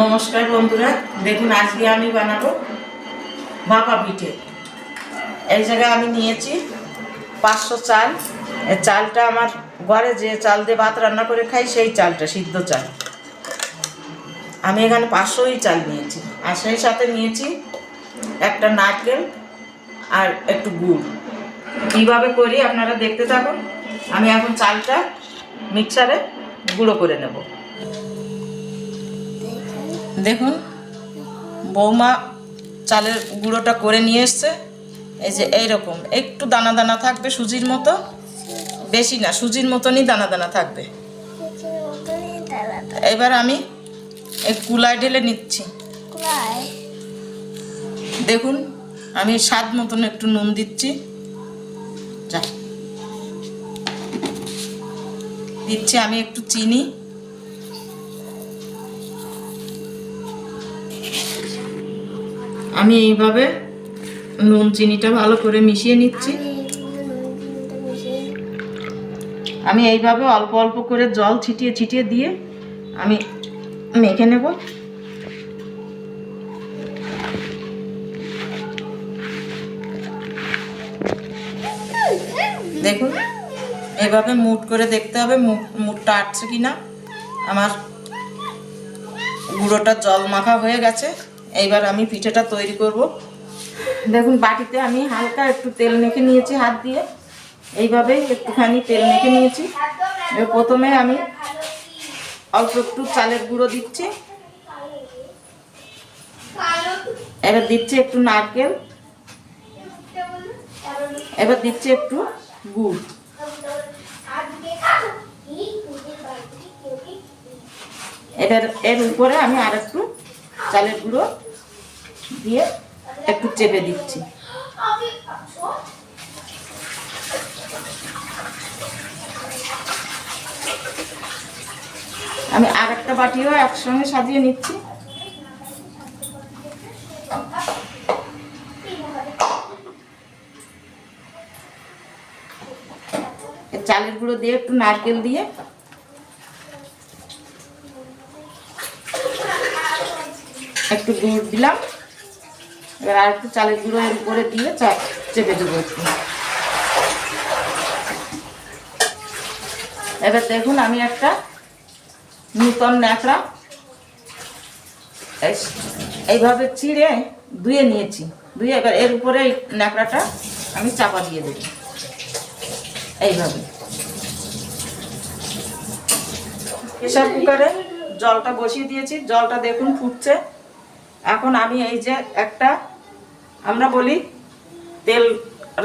নমস্কার বন্ধুরা, দেখুন, আজকে আমি বানাবো ভাপা পিঠে। এই জায়গায় আমি নিয়েছি পাঁচশো চাল। চালটা আমার ঘরে যে চাল দিয়ে ভাত রান্না করে খাই, সেই চালটা, সিদ্ধ চাল। আমি এখানে পাঁচশোই চাল নিয়েছি। আর সেই সাথে নিয়েছি একটা নারকেল আর একটু গুড়। কীভাবে করি আপনারা দেখতে থাকুন। আমি এখন চালটা মিক্সারে গুঁড়ো করে নেব। দেখুন, বৌমা চালের গুঁড়োটা করে নিয়ে এসছে। এই যে এইরকম, একটু দানা দানা থাকবে সুজির মতো। বেশি না, সুজির মতনই দানা দানা থাকবে। এবার আমি এই কুলায় ঢেলে নিচ্ছি। দেখুন, আমি স্বাদ মতন একটু নুন দিচ্ছি। যা। দিচ্ছি আমি একটু চিনি। আমি এইভাবে নুন চিনিটা ভালো করে মিশিয়ে নিচ্ছি। আমি এইভাবে অল্প অল্প করে জল ছিটিয়ে ছিটিয়ে দিয়ে আমি মেখে নেব। দেখুন এভাবে মুট করে দেখতে হবে মুট মুটটা আটছে কি না আমার গুঁড়োটা জল মাখা হয়ে গেছে। এইবার আমি পিঠেটা তৈরি করব। দেখুন, বাটিতে আমি হালকা একটু তেল মেখে নিয়েছি হাত দিয়ে। এইভাবে একটুখানি তেল মেখে নিয়েছি। প্রথমে আমি অল্প একটু চালের গুঁড়ো দিচ্ছি। এবার দিচ্ছি একটু নারকেল। এবার দিচ্ছি একটু গুড়। এবার এর উপরে আমি আর একটু চালের গুঁড়ো দিয়ে একটু চেপে দিচ্ছি। আমি আর একটা বাটিও একসঙ্গে সাজিয়ে নিচ্ছি। চালের গুঁড়ো দিয়ে একটু নারকেল দিয়ে। একটু গুড় দিলাম। এবার আর একটু চালের গুঁড়ো এর উপরে দিয়ে চা চেপে দেবো এবার দেখুন আমি একটা নূতন ন্যাকড়া এই- এইভাবে চিড়ে ধুয়ে নিয়েছি। ধুয়ে এবার এর উপরে এই ন্যাকড়াটা আমি চাপা দিয়ে দেব। এইভাবে। প্রেশার কুকারে জলটা বসিয়ে দিয়েছি। জলটা দেখুন ফুটছে। এখন আমি এই যে একটা আমরা বলি তেল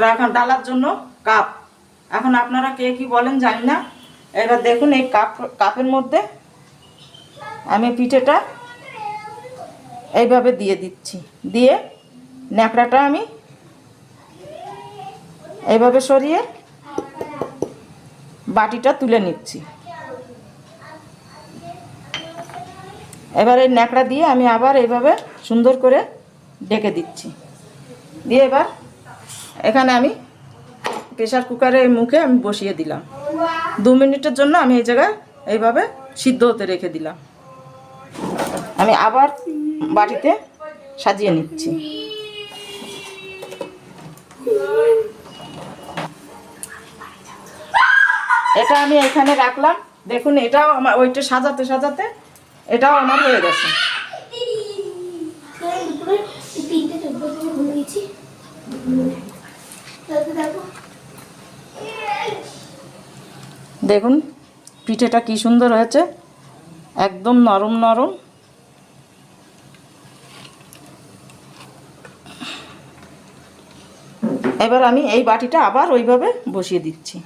রাখা ডালার জন্য কাপ। এখন আপনারা কে কি বলেন জানি না। এবার দেখুন এই কাপ কাপের মধ্যে আমি পিঠেটা এইভাবে দিয়ে দিচ্ছি। দিয়ে ন্যাকড়াটা আমি এইভাবে সরিয়ে বাটিটা তুলে নিচ্ছি। এবার এই ন্যাকড়া দিয়ে আমি আবার এইভাবে সুন্দর করে ডেকে দিচ্ছি। দিয়ে এবার এখানে আমি প্রেশার কুকারের মুখে আমি বসিয়ে দিলাম। দু মিনিটের জন্য আমি এই জায়গায় এইভাবে সিদ্ধ হতে রেখে দিলাম। আমি আবার বাটিতে সাজিয়ে নিচ্ছি। এটা আমি এখানে রাখলাম। দেখুন, এটাও আমার ওইটা সাজাতে সাজাতে এটাও আমার হয়ে গেছে। দেখো। দেখুন, পিঠেটা কি সুন্দর হয়েছে। একদম নরম নরম। এবার আমি এই বাটিটা আবার ওইভাবে বসিয়ে দিচ্ছি।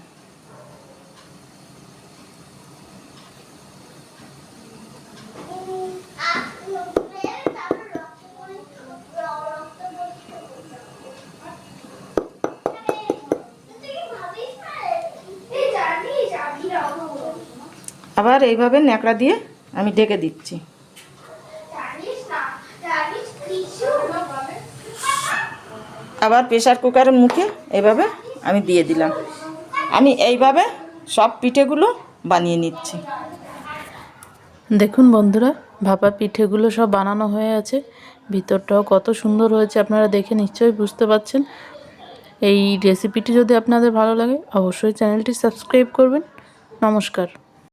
আবার এইভাবে ন্যাকড়া দিয়ে আমি ডেকে দিচ্ছি। আবার প্রেশার কুকারের মুখে এইভাবে আমি দিয়ে দিলাম। আমি এইভাবে সব পিঠেগুলো বানিয়ে নিচ্ছি। দেখুন বন্ধুরা, ভাপা পিঠেগুলো সব বানানো হয়ে আছে। ভিতরটাও কত সুন্দর হয়েছে, আপনারা দেখে নিশ্চয়ই বুঝতে পারছেন। এই রেসিপিটি যদি আপনাদের ভালো লাগে, অবশ্যই চ্যানেলটি সাবস্ক্রাইব করবেন। নমস্কার।